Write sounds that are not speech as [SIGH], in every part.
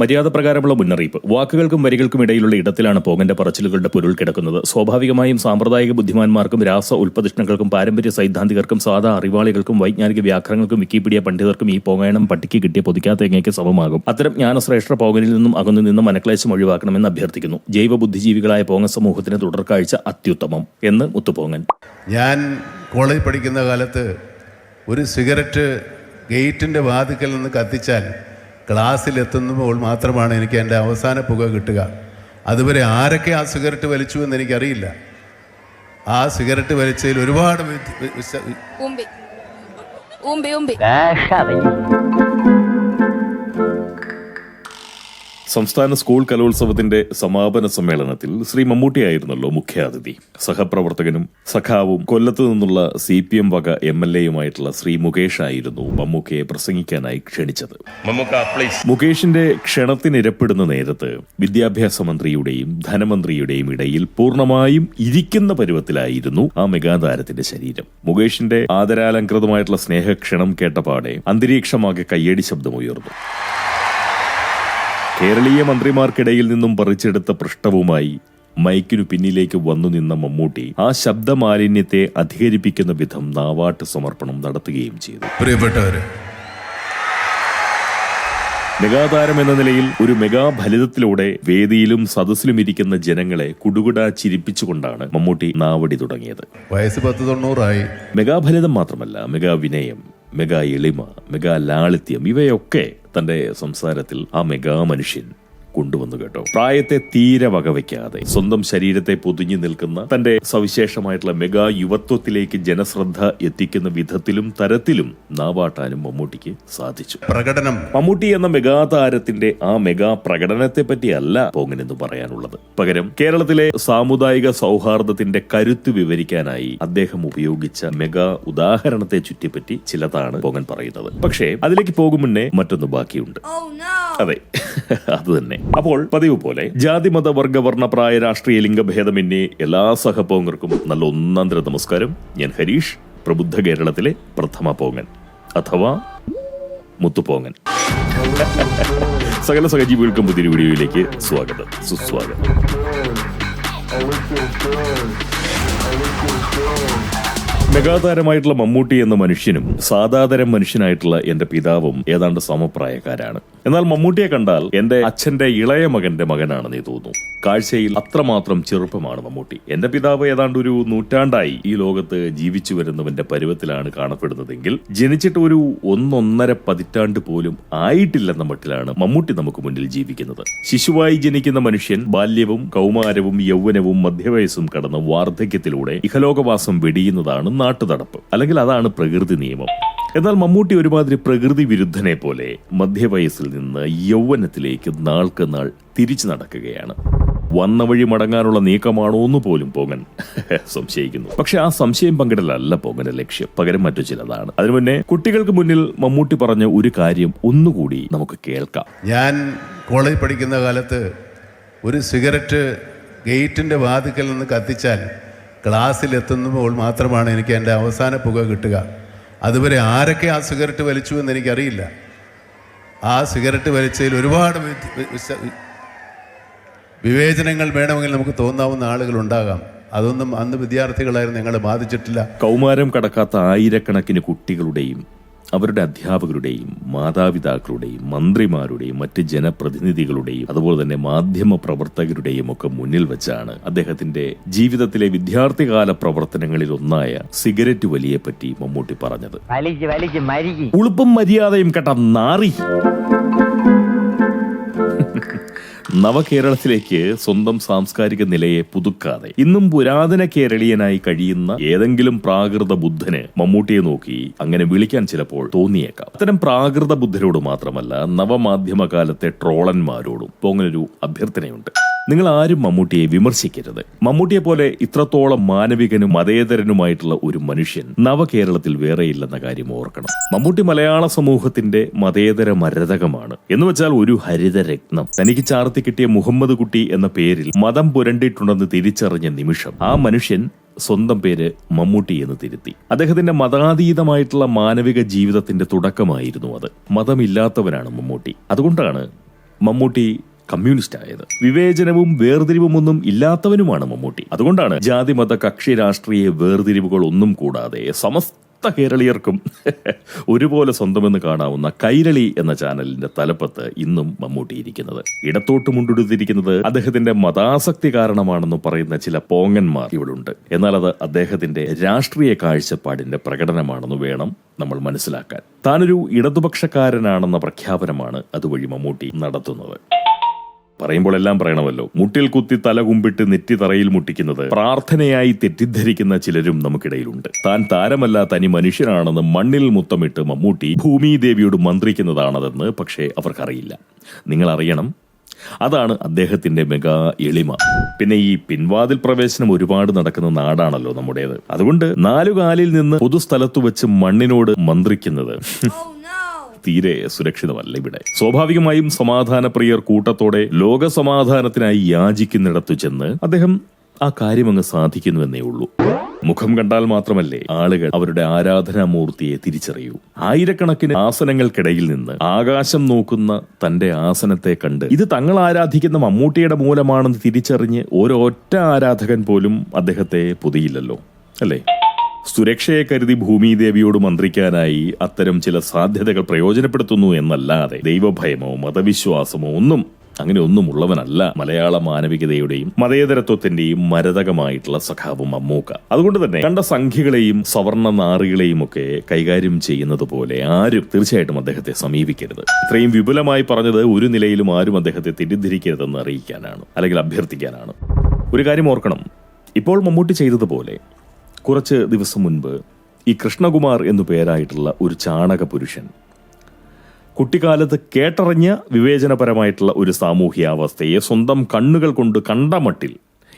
മര്യാദ പ്രകാരമുള്ള മുന്നറിയിപ്പ്. വാക്കുകൾക്കും വരികൾക്കും ഇടയിലുള്ള ഇടത്തിലാണ് പോകന്റെ പറച്ചിലുകളുടെ പൊരുൾ കിടക്കുന്നത്. സ്വാഭാവികമായും സാമ്പ്രദായിക ബുദ്ധിമാന്മാർക്കും രാസ ഉൽപ്പതിഷ്ണുക്കൾക്കും പാരമ്പര്യ സൈദ്ധാന്തികർക്കും സാധാ അറിവാളികൾക്കും വൈജ്ഞാനിക വ്യാകരണങ്ങൾക്കും വിക്കിപീഡിയ പണ്ഡിതർക്കും ഈ പോകണം പട്ടിക്ക് കിട്ടിയ പൊതിക്കാത്ത എങ്ങനെയൊക്കെ സമമാകും. അത്തരം ജ്ഞാനശ്രേഷ്ഠ പോകനിൽ നിന്നും അകന്നു നിന്നും മനക്ലേശം ഒഴിവാക്കണമെന്ന് അഭ്യർത്ഥിക്കുന്നു. ജൈവ ബുദ്ധിജീവികളായ പോങ്ങ സമൂഹത്തിന് തുടർക്കാഴ്ച അത്യുത്തമം എന്ന് മുത്തുപോങ്ങൻ. ഞാൻ കോളേജ് പഠിക്കുന്ന കാലത്ത് ഒരു സിഗരറ്റ് ഗേറ്റിന്റെ വാതിക്കൽ നിന്ന് കത്തിച്ചാൽ ക്ലാസ്സിലെത്തുമ്പോൾ മാത്രമാണ് എനിക്ക് എന്റെ അവസാന പുക കിട്ടുക. അതുവരെ ആരൊക്കെ ആ സിഗരറ്റ് വലിച്ചു എന്ന് എനിക്കറിയില്ല. ആ സിഗരറ്റ് വലിച്ചതിൽ ഒരുപാട് സംസ്ഥാന സ്കൂൾ കലോത്സവത്തിന്റെ സമാപന സമ്മേളനത്തിൽ ശ്രീ മമ്മൂട്ടിയായിരുന്നല്ലോ മുഖ്യാതിഥി. സഹപ്രവർത്തകനും സഖാവും കൊല്ലത്തു നിന്നുള്ള സി പി എം വക എം എൽ എയുമായിട്ടുള്ള ശ്രീ മുകേഷ് ആയിരുന്നു മമ്മൂക്കയെ പ്രസംഗിക്കാനായി ക്ഷണിച്ചത്. മുകേഷിന്റെ ക്ഷണത്തിനിരപ്പെടുന്ന നേരത്ത് വിദ്യാഭ്യാസ മന്ത്രിയുടെയും ധനമന്ത്രിയുടെയും ഇടയിൽ പൂർണമായും ഇരിക്കുന്ന പരുവത്തിലായിരുന്നു ആ മെഗാതാരത്തിന്റെ ശരീരം. മുകേഷിന്റെ ആദരാലംകൃതമായിട്ടുള്ള സ്നേഹക്ഷണം കേട്ടപാടെ അന്തരീക്ഷമാകെ കയ്യടി ശബ്ദമുയർന്നു. കേരളീയ മന്ത്രിമാർക്കിടയിൽ നിന്നും പറിച്ചെടുത്ത പൃഷ്ഠവുമായി മൈക്കിനു പിന്നിലേക്ക് വന്നു നിന്ന മമ്മൂട്ടി ആ ശബ്ദമാലിന്യത്തെ അധികരിപ്പിക്കുന്ന വിധം നാവാട്ട് സമർപ്പണം നടത്തുകയും ചെയ്തു. മെഗാതാരം എന്ന നിലയിൽ ഒരു മെഗാ ഫലിതത്തിലൂടെ വേദിയിലും സദസ്സിലും ഇരിക്കുന്ന ജനങ്ങളെ കുടുകുട ചിരിപ്പിച്ചുകൊണ്ടാണ് മമ്മൂട്ടി നാവടി തുടങ്ങിയത്. വയസ്സ് പത്ത് തൊണ്ണൂറായി. മെഗാഫലിതം മാത്രമല്ല മെഗാ വിനയം മെഗാ എളിമ മെഗാ ലാളിത്യം ഇവയൊക്കെ തന്റെ സംസാരത്തിൽ ആ മെഗാ മനുഷ്യൻ കൊണ്ടുവന്നു കേട്ടോ. പ്രായത്തെ തീരെ വകവയ്ക്കാതെ സ്വന്തം ശരീരത്തെ പൊതിഞ്ഞു നിൽക്കുന്ന തന്റെ സവിശേഷമായിട്ടുള്ള മെഗാ യുവത്വത്തിലേക്ക് ജനശ്രദ്ധ എത്തിക്കുന്ന വിധത്തിലും തരത്തിലും നാവാട്ടാനും മമ്മൂട്ടിക്ക് സാധിച്ചു. പ്രകടനം. മമ്മൂട്ടി എന്ന മെഗാ താരത്തിന്റെ ആ മെഗാ പ്രകടനത്തെ പറ്റിയല്ല പോങ്ങനെന്ന് പറയാനുള്ളത്. പകരം കേരളത്തിലെ സാമുദായിക സൗഹാർദ്ദത്തിന്റെ കരുത്ത് വിവരിക്കാനായി അദ്ദേഹം ഉപയോഗിച്ച മെഗാ ഉദാഹരണത്തെ ചുറ്റിപ്പറ്റി ചിലതാണ് പോങ്ങൻ പറയുന്നത്. പക്ഷേ അതിലേക്ക് പോകും മുന്നേ മറ്റൊന്ന് ബാക്കിയുണ്ട്. Oh no. അതെ. [LAUGHS] അത് തന്നെ. അപ്പോൾ പതിവ് പോലെ ജാതി മത വർഗ വർണ പ്രായ രാഷ്ട്രീയ ലിംഗഭേദമന്യേ എല്ലാ സഹപോങ്ങർക്കും നല്ല ഒന്നാന്തര നമസ്കാരം. ഞാൻ ഹരീഷ് പ്രബുദ്ധ കേരളത്തിലെ പ്രഥമ പോങ്ങൻ അഥവാ മുത്തുപോങ്ങൻ. സകല സഹജീവികൾക്കും പുതിയൊരു വീഡിയോയിലേക്ക് സ്വാഗതം സുസ്വാഗതം. മെഗാതാരമായിട്ടുള്ള മമ്മൂട്ടി എന്ന മനുഷ്യനും സാധാതരം മനുഷ്യനായിട്ടുള്ള എന്റെ പിതാവും ഏതാണ്ട് സമപ്രായക്കാരാണ്. എന്നാൽ മമ്മൂട്ടിയെ കണ്ടാൽ എന്റെ അച്ഛന്റെ ഇളയ മകന്റെ മകനാണെന്ന് തോന്നുന്നു കാഴ്ചയിൽ അത്രമാത്രം ചെറുപ്പമാണ് മമ്മൂട്ടി. എന്റെ പിതാവ് ഏതാണ്ട് ഒരു നൂറ്റാണ്ടായി ഈ ലോകത്ത് ജീവിച്ചു വരുന്നവന്റെ പരുവത്തിലാണ് കാണപ്പെടുന്നതെങ്കിൽ ജനിച്ചിട്ട് ഒരു ഒന്നൊന്നര പതിറ്റാണ്ട് പോലും ആയിട്ടില്ലെന്ന മട്ടിലാണ് മമ്മൂട്ടി നമുക്ക് മുന്നിൽ ജീവിക്കുന്നത്. ശിശുവായി ജനിക്കുന്ന മനുഷ്യൻ ബാല്യവും കൗമാരവും യൗവനവും മധ്യവയസ്സും കടന്ന് വാർദ്ധക്യത്തിലൂടെ ഇഹലോകവാസം വെടിയുന്നതാണ് നാട്ടുതടപ്പ് അല്ലെങ്കിൽ അതാണ് പ്രകൃതി നിയമം. എന്നാൽ മമ്മൂട്ടി ഒരുമാതിരി പ്രകൃതി വിരുദ്ധനെ പോലെ മധ്യവയസ്സിൽ നിന്ന് യൗവനത്തിലേക്ക് നാൾക്ക് നാൾ തിരിച്ചു നടക്കുകയാണ്. വന്ന വഴി മടങ്ങാനുള്ള നീക്കമാണോ എന്ന് പോലും പോകൻ [LAUGHS] സംശയിക്കുന്നു. പക്ഷെ ആ സംശയം പങ്കിടലല്ല പോകന്റെ ലക്ഷ്യം. പകരം മറ്റു ചിലതാണ്. അതിനു മുന്നേ കുട്ടികൾക്ക് മുന്നിൽ മമ്മൂട്ടി പറഞ്ഞ ഒരു കാര്യം ഒന്നുകൂടി നമുക്ക് കേൾക്കാം. ഞാൻ കോളേജ് പഠിക്കുന്ന കാലത്ത് ഒരു സിഗരറ്റ് ഗേറ്റിന്റെ വാതിക്കൽ നിന്ന് കത്തിച്ചാൽ ക്ലാസ്സിലെത്തുമ്പോൾ മാത്രമാണ് എനിക്ക് എന്റെ അവസാന പുക കിട്ടുക. അതുവരെ ആരൊക്കെ ആ സിഗരറ്റ് വലിച്ചു എന്ന് എനിക്കറിയില്ല. ആ സിഗരറ്റ് വലിച്ചതിൽ ഒരുപാട് വിവേചനങ്ങൾ വേണമെങ്കിൽ നമുക്ക് തോന്നാവുന്ന ആളുകളുണ്ടാകാം അതൊന്നും അന്ന് വിദ്യാർത്ഥികളായിരുന്നു ഞങ്ങളെ ബാധിച്ചിട്ടില്ല. കൗമാരം കടക്കാത്ത ആയിരക്കണക്കിന് കുട്ടികളുടെയും അവരുടെ അധ്യാപകരുടെയും മാതാപിതാക്കളുടെയും മന്ത്രിമാരുടെയും മറ്റ് ജനപ്രതിനിധികളുടെയും അതുപോലെ തന്നെ മാധ്യമ പ്രവർത്തകരുടെയും ഒക്കെ മുന്നിൽ വെച്ചാണ് അദ്ദേഹത്തിന്റെ ജീവിതത്തിലെ വിദ്യാർത്ഥികാല പ്രവർത്തനങ്ങളിൽ ഒന്നായ സിഗരറ്റ് വലിയെ പറ്റി മമ്മൂട്ടി പറഞ്ഞത്. ഉളുപ്പും മര്യാദയും കേട്ട നാറി. നവകേരളത്തിലേക്ക് സ്വന്തം സാംസ്കാരിക നിലയെ പുതുക്കാതെ ഇന്നും പുരാതന കേരളീയനായി കഴിയുന്ന ഏതെങ്കിലും പ്രാകൃത ബുദ്ധന് മമ്മൂട്ടിയെ നോക്കി അങ്ങനെ വിളിക്കാൻ ചിലപ്പോൾ തോന്നിയേക്കാം. അത്തരം പ്രാകൃത ബുദ്ധരോട് മാത്രമല്ല നവമാധ്യമകാലത്തെ ട്രോളന്മാരോടും പോങ്ങനൊരു അഭ്യർത്ഥനയുണ്ട്. നിങ്ങൾ ആരും മമ്മൂട്ടിയെ വിമർശിക്കരുത്. മമ്മൂട്ടിയെ പോലെ ഇത്രത്തോളം മാനവികനും മതേതരനുമായിട്ടുള്ള ഒരു മനുഷ്യൻ നവകേരളത്തിൽ വേറെയില്ലെന്ന കാര്യം ഓർക്കണം. മമ്മൂട്ടി മലയാള സമൂഹത്തിന്റെ മതേതര മരതകമാണ്. എന്ന് വെച്ചാൽ ഒരു ഹരിതരത്നം. തനിക്ക് ചാർത്തി കിട്ടിയ മുഹമ്മദ് കുട്ടി എന്ന പേരിൽ മതം പുരണ്ടിട്ടുണ്ടെന്ന് തിരിച്ചറിഞ്ഞ നിമിഷം ആ മനുഷ്യൻ സ്വന്തം പേര് മമ്മൂട്ടി എന്ന് തിരുത്തി. അദ്ദേഹത്തിന്റെ മതാതീതമായിട്ടുള്ള മാനവിക ജീവിതത്തിന്റെ തുടക്കമായിരുന്നു അത്. മതമില്ലാത്തവനാണ് മമ്മൂട്ടി. അതുകൊണ്ടാണ് മമ്മൂട്ടി കമ്മ്യൂണിസ്റ്റ് ആയത് വിവേചനവും വേർതിരിവും ഒന്നും ഇല്ലാത്തവനുമാണ് മമ്മൂട്ടി. അതുകൊണ്ടാണ് ജാതി മത കക്ഷി രാഷ്ട്രീയ വേർതിരിവുകൾ ഒന്നും കൂടാതെ സമസ്ത കേരളീയർക്കും [LAUGHS] ഒരുപോലെ സ്വന്തമെന്ന് കാണാവുന്ന കൈരളി എന്ന ചാനലിന്റെ തലപ്പത്ത് ഇന്നും മമ്മൂട്ടി ഇരിക്കുന്നത്. ഇടത്തോട്ട് മുണ്ടുടുത്തിരിക്കുന്നത് അദ്ദേഹത്തിന്റെ മതാസക്തി കാരണമാണെന്ന് പറയുന്ന ചില പോങ്ങന്മാർ ഇവിടുണ്ട്. എന്നാൽ അത് അദ്ദേഹത്തിന്റെ രാഷ്ട്രീയ കാഴ്ചപ്പാടിന്റെ പ്രകടനമാണെന്ന് വേണം നമ്മൾ മനസ്സിലാക്കാൻ. താനൊരു ഇടതുപക്ഷക്കാരനാണെന്ന പ്രഖ്യാപനമാണ് അതുവഴി മമ്മൂട്ടി നടത്തുന്നത്. പറയുമ്പോൾ എല്ലാം പറയണമല്ലോ. മുട്ടിൽ കുത്തി തല കുമ്പിട്ട് നെറ്റി തറയിൽ മുട്ടിക്കുന്നത് പ്രാർത്ഥനയായി തെറ്റിദ്ധരിക്കുന്ന ചിലരും നമുക്കിടയിലുണ്ട്. താൻ താരമല്ല തനി മനുഷ്യനാണെന്ന് മണ്ണിൽ മുത്തമിട്ട് മമ്മൂട്ടി ഭൂമിദേവിയോട് മന്ത്രിക്കുന്നതാണതെന്ന് പക്ഷേ അവർക്കറിയില്ല. നിങ്ങൾ അറിയണം അതാണ് അദ്ദേഹത്തിന്റെ മെഗാ എളിമ. പിന്നെ ഈ പിൻവാതിൽ പ്രവേശനം ഒരുപാട് നടക്കുന്ന നാടാണല്ലോ നമ്മുടേത്. അതുകൊണ്ട് നാലുകാലിൽ നിന്ന് പൊതുസ്ഥലത്ത് വെച്ച് മണ്ണിനോട് മന്ത്രിക്കുന്നത്. [LAUGHS] [LAUGHS] തീരെ സുരക്ഷിതമല്ല ഇവിടെ. സ്വാഭാവികമായും സമാധാനപ്രിയർ കൂട്ടത്തോടെ ലോക സമാധാനത്തിനായി യാചിക്കുന്നിടത്തു ചെന്ന് അദ്ദേഹം ആ കാര്യം കാര്യമങ്ങ് സാധിക്കുന്നുവെന്നേ ഉള്ളൂ. മുഖം കണ്ടാൽ മാത്രമല്ലേ ആളുകൾ അവരുടെ ആരാധനാമൂർത്തിയെ തിരിച്ചറിയൂ. ആയിരക്കണക്കിന് ആസനങ്ങൾക്കിടയിൽ നിന്ന് ആകാശം നോക്കുന്ന തന്റെ ആസനത്തെ കണ്ട് ഇത് തങ്ങൾ ആരാധിക്കുന്ന മമ്മൂട്ടിയുടെ മൂലമാണെന്ന് തിരിച്ചറിഞ്ഞ് ഒരൊറ്റ ആരാധകൻ പോലും അദ്ദേഹത്തെ പൊതിയില്ലല്ലോ. അല്ലേ? സുരക്ഷയെ കരുതി ഭൂമിദേവിയോട് മന്ത്രിക്കാനായി അത്തരം ചില സാധ്യതകൾ പ്രയോജനപ്പെടുത്തുന്നു എന്നല്ലാതെ ദൈവഭയമോ മതവിശ്വാസമോ ഒന്നും അങ്ങനെ ഒന്നും ഉള്ളവനല്ല മലയാള മാനവികതയുടെയും മതേതരത്വത്തിന്റെയും മരതകമായിട്ടുള്ള സഖാവ് മമ്മൂക്ക. അതുകൊണ്ട് തന്നെ കണ്ട സംഖ്യകളെയും സവർണ നാറികളെയും ഒക്കെ കൈകാര്യം ചെയ്യുന്നത് പോലെ ആരും തീർച്ചയായിട്ടും അദ്ദേഹത്തെ സമീപിക്കരുത്. ഇത്രയും വിപുലമായി പറഞ്ഞത് ഒരു നിലയിലും ആരും അദ്ദേഹത്തെ തെറ്റിദ്ധരിക്കരുതെന്ന് അറിയിക്കാനാണ് അല്ലെങ്കിൽ അഭ്യർത്ഥിക്കാനാണ്. ഒരു കാര്യം ഓർക്കണം. ഇപ്പോൾ മമ്മൂട്ടി ചെയ്തതുപോലെ കുറച്ച് ദിവസം മുൻപ് ഈ കൃഷ്ണകുമാർ എന്നു പേരായിട്ടുള്ള ഒരു ചാണക പുരുഷൻ കുട്ടിക്കാലത്ത് കേട്ടറിഞ്ഞ വിവേചനപരമായിട്ടുള്ള ഒരു സാമൂഹ്യാവസ്ഥയെ സ്വന്തം കണ്ണുകൾ കൊണ്ട് കണ്ട മട്ടിൽ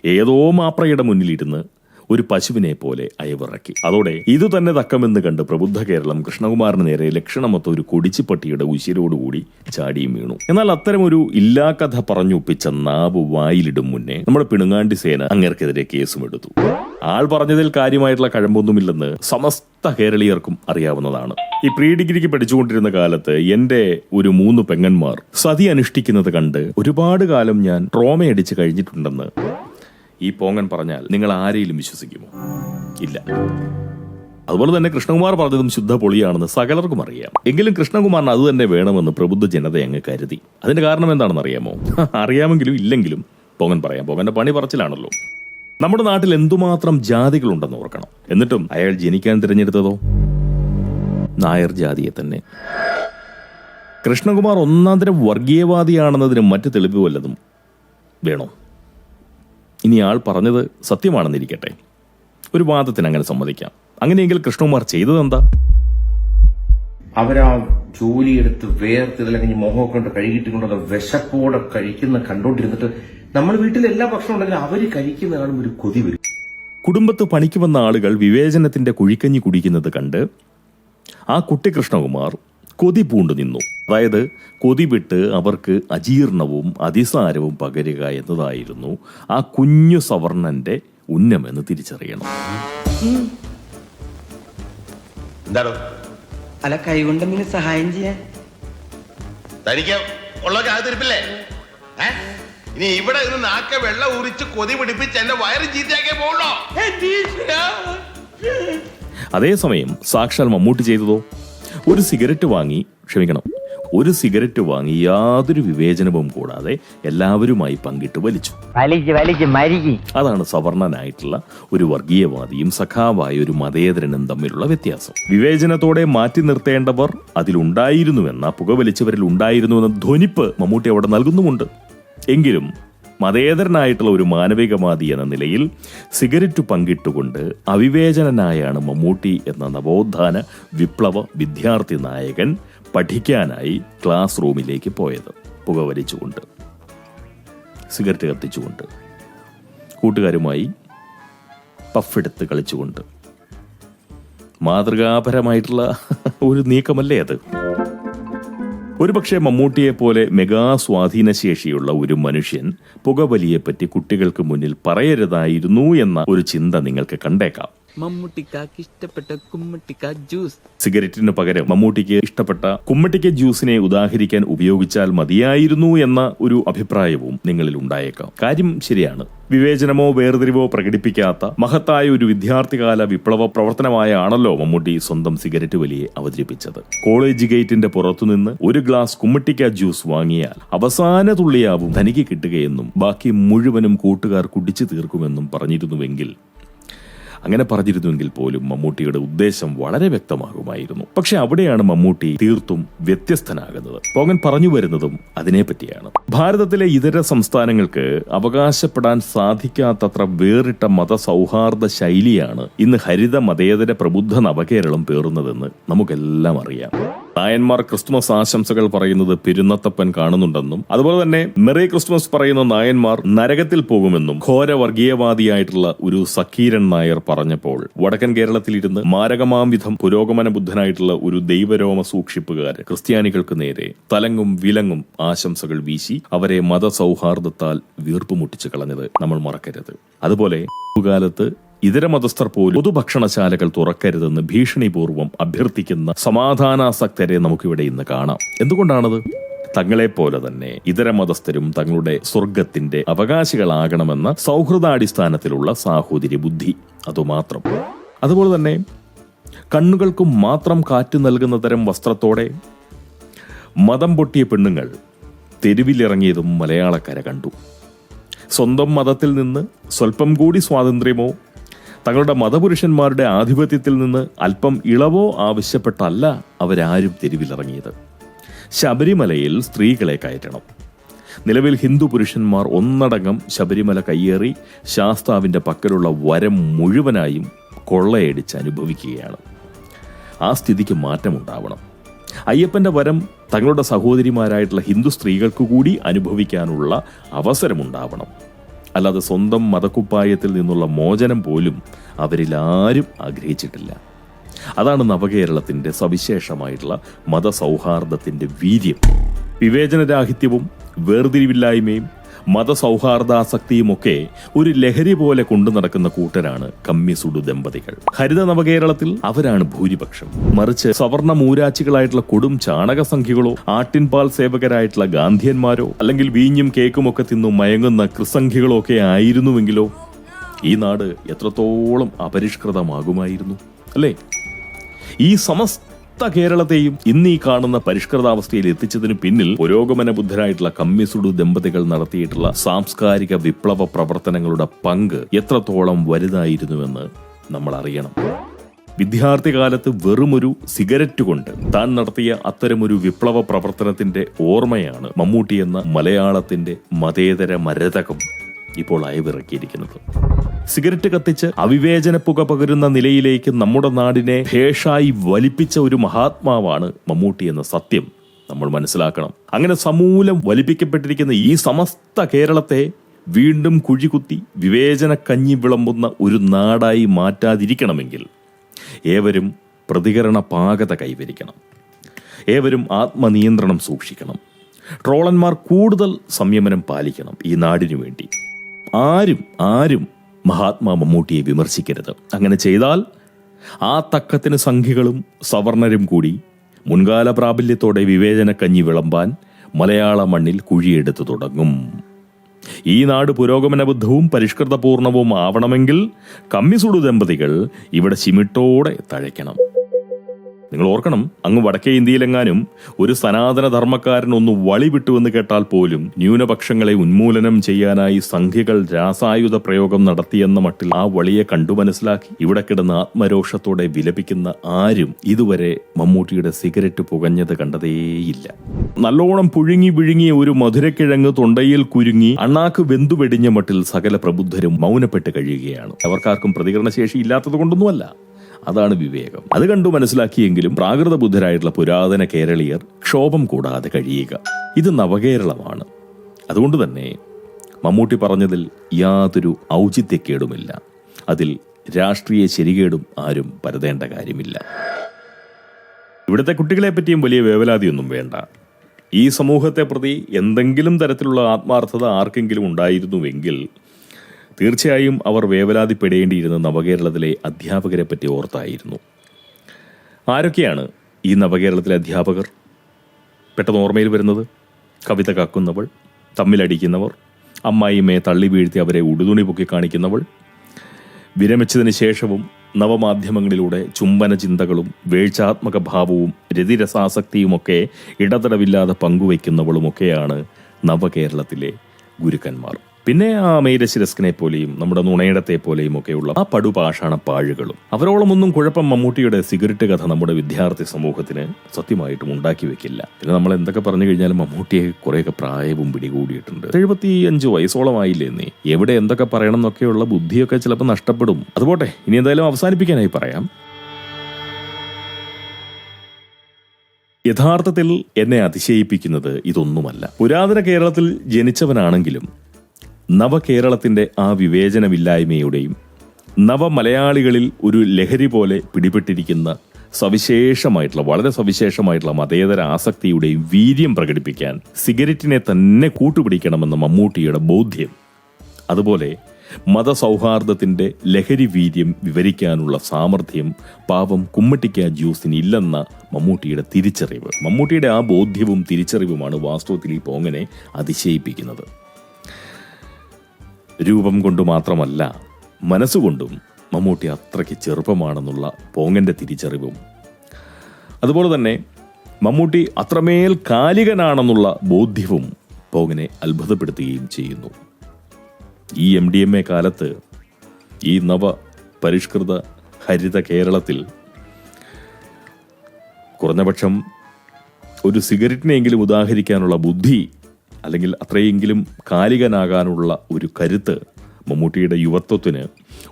ഏതോ മാപ്രയുടെ മുന്നിലിരുന്ന് ഒരു പശുവിനെ പോലെ അയവിറക്കി. അതോടെ ഇത് തന്നെ തക്കമെന്ന് കണ്ട് പ്രബുദ്ധ കേരളം കൃഷ്ണകുമാറിന് നേരെ ലക്ഷണമൊത്ത ഒരു കൊടിച്ചിപ്പട്ടിയുടെ ഉശിരോടുകൂടി ചാടിയും വീണു. എന്നാൽ അത്തരം ഒരു ഇല്ലാക്കഥ പറഞ്ഞൊപ്പിച്ച നാവ് വായിലിടും മുന്നേ നമ്മുടെ പിണുങ്ങാണ്ടി സേന അങ്ങേർക്കെതിരെ കേസും എടുത്തു ആൾ പറഞ്ഞതിൽ കാര്യമായിട്ടുള്ള കഴമ്പൊന്നുമില്ലെന്ന് സമസ്ത കേരളീയർക്കും അറിയാവുന്നതാണ്. ഈ പ്രീ ഡിഗ്രിക്ക് പഠിച്ചുകൊണ്ടിരുന്ന കാലത്ത് എന്റെ ഒരു മൂന്ന് പെങ്ങന്മാർ സതി അനുഷ്ഠിക്കുന്നത് കണ്ട് ഒരുപാട് കാലം ഞാൻ ട്രോമയടിച്ച് കഴിഞ്ഞിട്ടുണ്ടെന്ന് ഈ പോങ്ങൻ പറഞ്ഞാൽ നിങ്ങൾ ആരെയും വിശ്വസിക്കുമോ? ഇല്ല. അതുപോലെ തന്നെ കൃഷ്ണകുമാർ പറഞ്ഞതും ശുദ്ധ പൊളിയാണെന്ന് സകലർക്കും അറിയാം. എങ്കിലും കൃഷ്ണകുമാറിന് അത് തന്നെ വേണമെന്ന് പ്രബുദ്ധ ജനത അങ്ങ് കരുതി. അതിന്റെ കാരണം എന്താണെന്ന് അറിയാമോ അറിയാമെങ്കിലും ഇല്ലെങ്കിലും പോങ്ങൻ പറയാം. പൊങ്ങന്റെ പണി പറച്ചിലാണല്ലോ. നമ്മുടെ നാട്ടിൽ എന്തുമാത്രം ജാതികളുണ്ടെന്ന് ഓർക്കണം. എന്നിട്ടും അയാൾ ജനിക്കാൻ തിരഞ്ഞെടുത്തതോ? നായർ ജാതിയെ തന്നെ. കൃഷ്ണകുമാർ ഒന്നാന്തരം വർഗീയവാദിയാണെന്നതിന് മറ്റ് തെളിവ് വല്ലതും വേണോ? ഇനി ആൾ പറഞ്ഞത് സത്യമാണെന്നിരിക്കട്ടെ. ഒരു വാദത്തിന് അങ്ങനെ സമ്മതിക്കാം. അങ്ങനെയെങ്കിൽ കൃഷ്ണകുമാർ ചെയ്തതെന്താ? അവരാ ജോലിയെടുത്ത് വേർത്ത് കഴിഞ്ഞ് മുഖമൊക്കെ കൊണ്ട് കഴുകിയിട്ട് വിശപ്പോടെ കഴിക്കുന്ന കണ്ടോണ്ടിരുന്നിട്ട് നമ്മൾ വീട്ടിൽ എല്ലാ ഭക്ഷണം ഉണ്ടെങ്കിലും അവർ കഴിക്കുന്ന കാണുമ്പോൾ ഒരു കൊതി വരും. കുടുംബത്ത് പണിക്ക് വന്ന ആളുകൾ വിവേചനത്തിന്റെ കുഴിക്കഞ്ഞി കുടിക്കുന്നത് കണ്ട് ആ കുട്ടി കൃഷ്ണകുമാർ കൊതി പൂണ്ടു നിന്നു. അതായത് കൊതി വിട്ട് അവർക്ക് അജീർണവും അതിസാരവും പകരുക എന്നതായിരുന്നു ആ കുഞ്ഞു സവർണന്റെ ഉന്നമെന്ന് തിരിച്ചറിയണം. എന്താണോ അല്ല കൈകൊണ്ട് സഹായം ചെയ്യാൻ. തനിക്ക് ഉള്ള കാത്തിരിപ്പില്ലേ ഇനി ഇവിടെ നിന്ന് നാക്കെ വെള്ളം ഉരിച്ച് കൊതി പിടിപ്പിച്ച് എന്റെ വയറ് ചീത്തയാക്കേ പോകുള്ളോ അതേസമയം സാക്ഷാൽ മമ്മൂട്ടി ചെയ്തതോ? ഒരു സിഗരറ്റ് വാങ്ങി ക്ഷമിക്കണം ഒരു സിഗരറ്റ് വാങ്ങി യാതൊരു വിവേചനവും കൂടാതെ എല്ലാവരുമായി പങ്കിട്ട് വലിച്ചു. അതാണ് സവർണനായിട്ടുള്ള ഒരു വർഗീയവാദിയും സഖാവായ ഒരു മതേതരനും തമ്മിലുള്ള വ്യത്യാസം. വിവേചനത്തോടെ മാറ്റി നിർത്തേണ്ടവർ അതിലുണ്ടായിരുന്നുവെന്ന പുകവലിച്ചവരിൽ ഉണ്ടായിരുന്നുവെന്ന ധ്വനിപ്പ് മമ്മൂട്ടി അവിടെ നൽകുന്നുമുണ്ട്. എങ്കിലും മതേതരനായിട്ടുള്ള ഒരു മാനവികവാദി എന്ന നിലയിൽ സിഗരറ്റ് പങ്കിട്ടുകൊണ്ട് അവിവേചനനായാണ് മമ്മൂട്ടി എന്ന നവോത്ഥാന വിപ്ലവ വിദ്യാർത്ഥി നായകൻ പഠിക്കാനായി ക്ലാസ് റൂമിലേക്ക് പോയത്. പുകവലിച്ചുകൊണ്ട്. സിഗരറ്റ് കത്തിച്ചുകൊണ്ട്. കൂട്ടുകാരുമായി പഫെടുത്ത് കളിച്ചുകൊണ്ട്. മാതൃകാപരമായിട്ടുള്ള ഒരു നീക്കമല്ലേ അത്? ഒരുപക്ഷെ മമ്മൂട്ടിയെ പോലെ മെഗാ സ്വാധീനശേഷിയുള്ള ഒരു മനുഷ്യൻ പുകവലിയെപ്പറ്റി കുട്ടികൾക്ക് മുന്നിൽ പറയരുതായിരുന്നു എന്ന ഒരു ചിന്ത നിങ്ങൾക്ക് കണ്ടേക്കാം. മമ്മൂട്ടിക്കാക്ക് ഇഷ്ടപ്പെട്ട കുമ്മട്ടിക്ക ജ്യൂസ്. സിഗരറ്റിന് പകരം മമ്മൂട്ടിക്ക് ഇഷ്ടപ്പെട്ട കുമ്മട്ടിക്ക ജ്യൂസിനെ ഉദാഹരിക്കാൻ ഉപയോഗിച്ചാൽ മതിയായിരുന്നു എന്ന ഒരു അഭിപ്രായവും നിങ്ങളിൽ ഉണ്ടായേക്കാം. കാര്യം ശരിയാണ്. വിവേചനമോ വേർതിരിവോ പ്രകടിപ്പിക്കാത്ത മഹത്തായ ഒരു വിദ്യാർത്ഥികാല വിപ്ലവ പ്രവർത്തനമായാണല്ലോ മമ്മൂട്ടി സ്വന്തം സിഗരറ്റ് വലിയെ അവതരിപ്പിച്ചത്. കോളേജ് ഗേറ്റിന്റെ പുറത്തുനിന്ന് ഒരു ഗ്ലാസ് കുമ്മട്ടിക്ക ജ്യൂസ് വാങ്ങിയാൽ അവസാന തുള്ളിയാവും തനിക്ക് കിട്ടുകയെന്നും ബാക്കി മുഴുവനും കൂട്ടുകാർ കുടിച്ചു തീർക്കുമെന്നും പറഞ്ഞിരുന്നുവെങ്കിൽ അങ്ങനെ പറഞ്ഞിരുന്നുവെങ്കിൽ പോലും മമ്മൂട്ടിയുടെ ഉദ്ദേശം വളരെ വ്യക്തമാകുമായിരുന്നു. പക്ഷെ അവിടെയാണ് മമ്മൂട്ടി തീർത്തും വ്യത്യസ്തനാകുന്നത്. പോകൻ പറഞ്ഞു വരുന്നതും അതിനെപ്പറ്റിയാണ് ഭാരതത്തിലെ ഇതര സംസ്ഥാനങ്ങൾക്ക് അവകാശപ്പെടാൻ സാധിക്കാത്തത്ര വേറിട്ട മതസൗഹാർദ്ദ ശൈലിയാണ് ഇന്ന് ഹരിത മതേതര പ്രബുദ്ധ നവകേരളം പേറുന്നതെന്ന് നമുക്കെല്ലാം അറിയാം. നായന്മാർ ക്രിസ്തുമസ് ആശംസകൾ പറയുന്നത് പെരുന്നത്തപ്പൻ കാണുന്നുണ്ടെന്നും അതുപോലെ തന്നെ മെറി ക്രിസ്തുമസ് പറയുന്ന നായന്മാർ നരകത്തിൽ പോകുമെന്നും ഘോര വർഗീയവാദിയായിട്ടുള്ള ഒരു സക്കീരൻ നായർ പറഞ്ഞപ്പോൾ വടക്കൻ കേരളത്തിലിരുന്ന് മാരകമാം വിധം പുരോഗമന ബുദ്ധനായിട്ടുള്ള ഒരു ദൈവരോമ സൂക്ഷിപ്പുകാർ ക്രിസ്ത്യാനികൾക്ക് നേരെ തലങ്ങും വിലങ്ങും ആശംസകൾ വീശി അവരെ മതസൗഹാർദ്ദത്താൽ വീർപ്പുമുട്ടിച്ചു കളഞ്ഞത് നമ്മൾ മറക്കരുത്. അതുപോലെ കാലത്ത് ഇതര മതസ്ഥർ പോലും പൊതുഭക്ഷണശാലകൾ തുറക്കരുതെന്ന് ഭീഷണിപൂർവം അഭ്യർത്ഥിക്കുന്ന സമാധാനാസക്തരെ നമുക്കിവിടെ ഇന്ന് കാണാം. എന്തുകൊണ്ടാണത്? തങ്ങളെപ്പോലെ തന്നെ ഇതര മതസ്ഥരും തങ്ങളുടെ സ്വർഗത്തിന്റെ അവകാശികളാകണമെന്ന സൗഹൃദാടിസ്ഥാനത്തിലുള്ള സാഹോദര്യ ബുദ്ധി അതുമാത്രം. അതുപോലെ തന്നെ കണ്ണുകൾക്കും മാത്രം കാറ്റ് നൽകുന്ന തരം വസ്ത്രത്തോടെ മതം പൊട്ടിയ പെണ്ണുങ്ങൾ തെരുവിലിറങ്ങിയതും മലയാളക്കര കണ്ടു. സ്വന്തം മതത്തിൽ നിന്ന് സ്വല്പം കൂടി സ്വാതന്ത്ര്യമോ തങ്ങളുടെ മതപുരുഷന്മാരുടെ ആധിപത്യത്തിൽ നിന്ന് അല്പം ഇളവോ ആവശ്യപ്പെട്ടല്ല അവരാരും തെരുവിലിറങ്ങിയത്. ശബരിമലയിൽ സ്ത്രീകളെ കയറ്റണം. നിലവിൽ ഹിന്ദു പുരുഷന്മാർ ഒന്നടങ്കം ശബരിമല കയ്യേറി ശാസ്താവിന്റെ പക്കലുള്ള വരം മുഴുവനായും കൊള്ളയടിച്ച് അനുഭവിക്കുകയാണ്. ആ സ്ഥിതിക്ക് മാറ്റമുണ്ടാവണം. അയ്യപ്പന്റെ വരം തങ്ങളുടെ സഹോദരിമാരായിട്ടുള്ള ഹിന്ദു സ്ത്രീകൾക്ക് കൂടി അനുഭവിക്കാനുള്ള അവസരമുണ്ടാവണം. അല്ലാതെ സ്വന്തം മതക്കുപ്പായത്തിൽ നിന്നുള്ള മോചനം പോലും അവരിൽ ആരും ആഗ്രഹിച്ചിട്ടില്ല. അതാണ് നവകേരളത്തിന്റെ സവിശേഷമായിട്ടുള്ള മതസൗഹാർദ്ദത്തിന്റെ വീര്യം. വിവേചനരാഹിത്യവും വേർതിരിവില്ലായ്മയും മതസൗഹാർദ്ദാസക്തിയുമൊക്കെ ഒരു ലഹരി പോലെ കൊണ്ടു നടക്കുന്ന കൂട്ടരാണ് കമ്മിസുഡു ദമ്പതികൾ. ഹരിത നവകേരളത്തിൽ അവരാണ് ഭൂരിപക്ഷം. മറിച്ച് സവർണ മൂരാച്ചികളായിട്ടുള്ള കൊടും ചാണക സംഖ്യകളോ ആട്ടിൻപാൽ സേവകരായിട്ടുള്ള ഗാന്ധിയന്മാരോ അല്ലെങ്കിൽ വീഞ്ഞും കേക്കും ഒക്കെ തിന്നു മയങ്ങുന്ന കൃസംഖ്യകളോ ഒക്കെ ആയിരുന്നുവെങ്കിലോ ഈ നാട് എത്രത്തോളം അപരിഷ്കൃതമാകുമായിരുന്നു? അല്ലേ? ഈ സമസ്ത കേരളത്തെയും ഇന്ന് ഈ കാണുന്ന പരിഷ്കൃതാവസ്ഥയിൽ എത്തിച്ചതിന് പിന്നിൽ പുരോഗമന ബുദ്ധരായിട്ടുള്ള കമ്മിസുഡു ദമ്പതികൾ നടത്തിയിട്ടുള്ള സാംസ്കാരിക വിപ്ലവ പ്രവർത്തനങ്ങളുടെ പങ്ക് എത്രത്തോളം വലുതായിരുന്നുവെന്ന് നമ്മൾ അറിയണം. വിദ്യാർത്ഥി കാലത്ത് വെറുമൊരു സിഗരറ്റ് കൊണ്ട് താൻ നടത്തിയ അത്തരമൊരു വിപ്ലവ പ്രവർത്തനത്തിന്റെ ഓർമ്മയാണ് മമ്മൂട്ടി എന്ന മലയാളത്തിന്റെ മതേതര മരതകം. ഇപ്പോൾ അയവിറക്കിയിരിക്കുന്നത്. സിഗരറ്റ് കത്തിച്ച് അവിവേചന പുക പകരുന്ന നിലയിലേക്ക് നമ്മുടെ നാടിനെ ഭേഷായി വലിപ്പിച്ച ഒരു മഹാത്മാവാണ് മമ്മൂട്ടി എന്ന സത്യം നമ്മൾ മനസ്സിലാക്കണം. അങ്ങനെ സമൂലം വലിപ്പിക്കപ്പെട്ടിരിക്കുന്ന ഈ സമസ്ത കേരളത്തെ വീണ്ടും കുഴികുത്തി വിവേചന കഞ്ഞി വിളമ്പുന്ന ഒരു നാടായി മാറ്റാതിരിക്കണമെങ്കിൽ ഏവരും പ്രതികരണ പാകത കൈവരിക്കണം. ഏവരും ആത്മനിയന്ത്രണം സൂക്ഷിക്കണം. ട്രോളന്മാർ കൂടുതൽ സംയമനം പാലിക്കണം ഈ നാടിനു വേണ്ടി ആരും ആരും മഹാത്മാ മമ്മൂട്ടിയെ വിമർശിക്കരുത്. അങ്ങനെ ചെയ്താൽ ആ തക്കത്തിന് സംഖ്യകളും സവർണരും കൂടി മുൻകാല പ്രാബല്യത്തോടെ വിവേചനക്കഞ്ഞി വിളമ്പാൻ മലയാള മണ്ണിൽ കുഴിയെടുത്തു തുടങ്ങും. ഈ നാട് പുരോഗമനബുദ്ധവും പരിഷ്കൃതപൂർണവും ആവണമെങ്കിൽ കമ്മിസുടു ദമ്പതികൾ ഇവിടെ ചിമിട്ടോടെ തഴയ്ക്കണം. നിങ്ങൾ ഓർക്കണം അങ്ങ് വടക്കേ ഇന്ത്യയിലെങ്ങാനും ഒരു സനാതന ധർമ്മക്കാരൻ ഒന്ന് വളി വിട്ടുവെന്ന് കേട്ടാൽ പോലും ന്യൂനപക്ഷങ്ങളെ ഉന്മൂലനം ചെയ്യാനായി സംഘികൾ രാസായുധ പ്രയോഗം നടത്തിയെന്ന മട്ടിൽ ആ വളിയെ കണ്ടു മനസ്സിലാക്കി. ഇവിടെ കിടന്ന ആത്മരോഷത്തോടെ വിലപിക്കുന്ന ആരും ഇതുവരെ മമ്മൂട്ടിയുടെ സിഗരറ്റ് പുകഞ്ഞത് കണ്ടതേയില്ല. നല്ലോണം പുഴുങ്ങി വിഴുങ്ങിയ ഒരു മധുരക്കിഴങ്ങ് തൊണ്ടയിൽ കുരുങ്ങി അണ്ണാക്ക് വെന്തു വെടിഞ്ഞ മട്ടിൽ സകല പ്രബുദ്ധരും മൗനപ്പെട്ട് കഴിയുകയാണ്. അവർക്കാർക്കും പ്രതികരണശേഷി ഇല്ലാത്തത് കൊണ്ടൊന്നുമല്ല. അതാണ് വിവേകം. അത് കണ്ടു മനസ്സിലാക്കിയെങ്കിലും പ്രാകൃത ബുദ്ധരായിട്ടുള്ള പുരാതന കേരളീയർ ക്ഷോഭം കൂടാതെ കഴിയുക. ഇത് നവകേരളമാണ്. അതുകൊണ്ട് തന്നെ മമ്മൂട്ടി പറഞ്ഞതിൽ യാതൊരു ഔചിത്യക്കേടുമില്ല. അതിൽ രാഷ്ട്രീയ ശരികേടും ആരും പരതേണ്ട കാര്യമില്ല. ഇവിടുത്തെ കുട്ടികളെ പറ്റിയും വലിയ വേവലാതിയൊന്നും വേണ്ട. ഈ സമൂഹത്തെ പ്രതി എന്തെങ്കിലും തരത്തിലുള്ള ആത്മാർത്ഥത ആർക്കെങ്കിലും ഉണ്ടായിരുന്നുവെങ്കിൽ തീർച്ചയായും അവർ വേവലാതിപ്പെടേണ്ടിയിരുന്ന നവകേരളത്തിലെ അധ്യാപകരെ പറ്റി ഓർത്തായിരുന്നു. ആരൊക്കെയാണ് ഈ നവകേരളത്തിലെ അധ്യാപകർ? പെട്ടെന്ന് ഓർമ്മയിൽ വരുന്നത് കവിത കാക്കുന്നവൾ തമ്മിലടിക്കുന്നവർ അമ്മായിമ്മയെ തള്ളി വീഴ്ത്തി അവരെ ഉടുതുണി പൊക്കി കാണിക്കുന്നവൾ വിരമിച്ചതിന് ശേഷവും നവമാധ്യമങ്ങളിലൂടെ ചുംബന ചിന്തകളും വീഴ്ചാത്മക ഭാവവും രതിരസാസക്തിയുമൊക്കെ ഇടതടവില്ലാതെ പങ്കുവയ്ക്കുന്നവളുമൊക്കെയാണ് നവകേരളത്തിലെ ഗുരുക്കന്മാർ. പിന്നെ ആ മേരശിരസ്കിനെ പോലെയും നമ്മുടെ നുണയിടത്തെ പോലെയും ഒക്കെയുള്ള ആ പടുപാഷാണ പാഴുകളും. അവരോളം ഒന്നും കുഴപ്പം മമ്മൂട്ടിയുടെ സിഗരറ്റ് കഥ നമ്മുടെ വിദ്യാർത്ഥി സമൂഹത്തിന് സത്യമായിട്ടും ഉണ്ടാക്കി വെക്കില്ല. പിന്നെ നമ്മൾ എന്തൊക്കെ പറഞ്ഞു കഴിഞ്ഞാലും മമ്മൂട്ടിയെ കുറേയൊക്കെ പ്രായവും പിടികൂടിയിട്ടുണ്ട്. എഴുപത്തി അഞ്ച് വയസ്സോളമായില്ലേ നീ? എവിടെ എന്തൊക്കെ പറയണം എന്നൊക്കെയുള്ള ബുദ്ധിയൊക്കെ ചിലപ്പോൾ നഷ്ടപ്പെടും. അതുപോട്ടെ ഇനി എന്തായാലും അവസാനിപ്പിക്കാനായി പറയാം. യഥാർത്ഥത്തിൽ എന്നെ അതിശയിപ്പിക്കുന്നത് ഇതൊന്നുമല്ല. പുരാതന കേരളത്തിൽ ജനിച്ചവനാണെങ്കിലും നവകേരളത്തിന്റെ ആ വിവേചനമില്ലായ്മയുടെയും നവമലയാളികളിൽ ഒരു ലഹരി പോലെ പിടിപെട്ടിരിക്കുന്ന സവിശേഷമായിട്ടുള്ള വളരെ സവിശേഷമായിട്ടുള്ള മതേതര ആസക്തിയുടെയും വീര്യം പ്രകടിപ്പിക്കാൻ സിഗരറ്റിനെ തന്നെ കൂട്ടുപിടിക്കണമെന്ന മമ്മൂട്ടിയുടെ ബോധ്യം. അതുപോലെ മതസൗഹാർദ്ദത്തിന്റെ ലഹരി വീര്യം വിവരിക്കാനുള്ള സാമർഥ്യം പാവം കുമ്മട്ടിക്ക ജ്യൂസിന് ഇല്ലെന്ന മമ്മൂട്ടിയുടെ തിരിച്ചറിവ്. മമ്മൂട്ടിയുടെ ആ ബോധ്യവും തിരിച്ചറിവുമാണ് വാസ്തവത്തിൽ ഈ പോങ്ങനെ അതിശയിപ്പിക്കുന്നത്. രൂപം കൊണ്ട് മാത്രമല്ല മനസ്സുകൊണ്ടും മമ്മൂട്ടി അത്രയ്ക്ക് ചെറുപ്പമാണെന്നുള്ള പോങ്ങന്റെ തിരിച്ചറിവും. അതുപോലെ തന്നെ മമ്മൂട്ടി അത്രമേൽ കാലികനാണെന്നുള്ള ബോധ്യവും പോങ്ങിനെ അത്ഭുതപ്പെടുത്തുകയും ചെയ്യുന്നു. ഈ എം ഡി എം എ കാലത്ത് ഈ നവ പരിഷ്കൃത ഹരിത കേരളത്തിൽ കുറഞ്ഞപക്ഷം ഒരു സിഗരറ്റിനെങ്കിലും ഉദാഹരിക്കാനുള്ള ബുദ്ധി അല്ലെങ്കിൽ അത്രയെങ്കിലും കാലികനാകാനുള്ള ഒരു കരുത്ത് മമ്മൂട്ടിയുടെ യുവത്വത്തിന്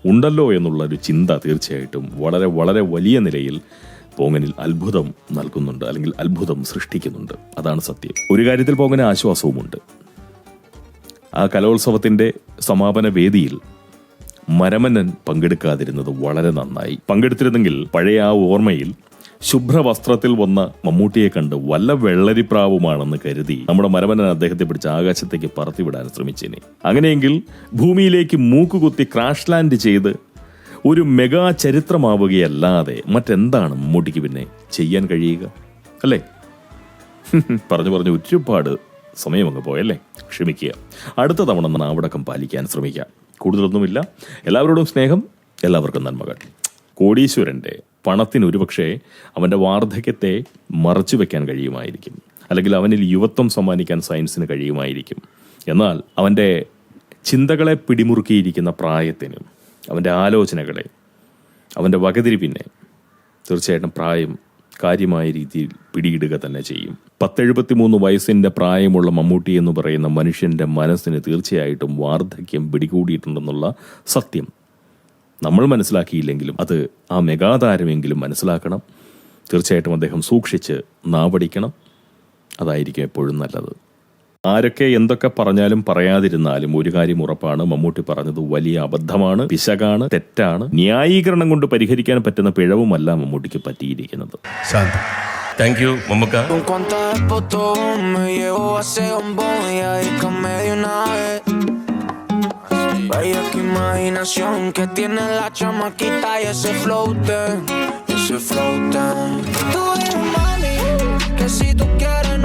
ഉണ്ടല്ലോ എന്നുള്ള ഒരു ചിന്ത തീർച്ചയായിട്ടും വളരെ വളരെ വലിയ നിലയിൽ പോങ്ങനിൽ അത്ഭുതം നൽകുന്നുണ്ട് അല്ലെങ്കിൽ അത്ഭുതം സൃഷ്ടിക്കുന്നുണ്ട്. അതാണ് സത്യം. ഒരു കാര്യത്തിൽ പോങ്ങന് ആശ്വാസവുമുണ്ട്. ആ കലോത്സവത്തിന്റെ സമാപന വേദിയിൽ മരമന്നൻ പങ്കെടുക്കാതിരുന്നത് വളരെ നന്നായി. പങ്കെടുത്തിരുന്നെങ്കിൽ പഴയ ആ ഓർമ്മയിൽ ശുഭ്രവസ്ത്രത്തിൽ വന്ന മമ്മൂട്ടിയെ കണ്ട് വല്ല വെള്ളരിപ്രാവുമാണെന്ന് കരുതി നമ്മുടെ മരമനൻ അദ്ദേഹത്തെ പിടിച്ച് ആകാശത്തേക്ക് പറത്തിവിടാൻ ശ്രമിച്ചേനെ. അങ്ങനെയെങ്കിൽ ഭൂമിയിലേക്ക് മൂക്കുകുത്തി ക്രാഷ് ലാൻഡ് ചെയ്ത് ഒരു മെഗാ ചരിത്രമാവുകയല്ലാതെ മറ്റെന്താണ് മമ്മൂട്ടിക്ക് പിന്നെ ചെയ്യാൻ കഴിയുക? അല്ലേ? പറഞ്ഞു പറഞ്ഞു ഒരുപാട് സമയമൊക്കെ പോയല്ലേ? ക്ഷമിക്കുക. അടുത്ത തവണ നാവടക്കം പാലിക്കാൻ ശ്രമിക്കാം. കൂടുതലൊന്നുമില്ല. എല്ലാവരോടും സ്നേഹം എല്ലാവർക്കും നന്മകൾ. കോടീശ്വരന്റെ പണത്തിന് ഒരുപക്ഷെ അവന്റെ വാർദ്ധക്യത്തെ മറച്ചു വെക്കാൻ കഴിയുമായിരിക്കും. അല്ലെങ്കിൽ അവനിൽ യുവത്വം സമ്മാനിക്കാൻ സയൻസിന് കഴിയുമായിരിക്കും. എന്നാൽ അവന്റെ ചിന്തകളെ പിടിമുറുക്കിയിരിക്കുന്ന പ്രായത്തിന് അവന്റെ ആലോചനകളെ അവന്റെ വകതിരിപ്പിനെ തീർച്ചയായിട്ടും പ്രായം കാര്യമായ രീതിയിൽ പിടിയിടുക തന്നെ ചെയ്യും. പത്തെഴുപത്തി മൂന്ന് വയസ്സിന്റെ പ്രായമുള്ള മമ്മൂട്ടി എന്ന് പറയുന്ന മനുഷ്യന്റെ മനസ്സിന് തീർച്ചയായിട്ടും വാർദ്ധക്യം പിടികൂടിയിട്ടുണ്ടെന്നുള്ള സത്യം നമ്മൾ മനസ്സിലാക്കിയില്ലെങ്കിലും അത് ആ മെഗാതാരമെങ്കിലും മനസ്സിലാക്കണം. തീർച്ചയായിട്ടും അദ്ദേഹം സൂക്ഷിച്ച് നാവടിക്കണം. അതായിരിക്കും എപ്പോഴും നല്ലത്. ആരൊക്കെ എന്തൊക്കെ പറഞ്ഞാലും പറയാതിരുന്നാലും ഒരു കാര്യം ഉറപ്പാണ്. മമ്മൂട്ടി പറഞ്ഞത് വലിയ അബദ്ധമാണ് പിശകാണ് തെറ്റാണ്. ന്യായീകരണം കൊണ്ട് പരിഹരിക്കാൻ പറ്റുന്ന പിഴവുമല്ല മമ്മൂട്ടിക്ക് പറ്റിയിരിക്കുന്നത്. Thank you Mammukka. Vaya que imaginación que tiene la chamaquita y ese floater, ese floater. Tú eres mami que si tú quieres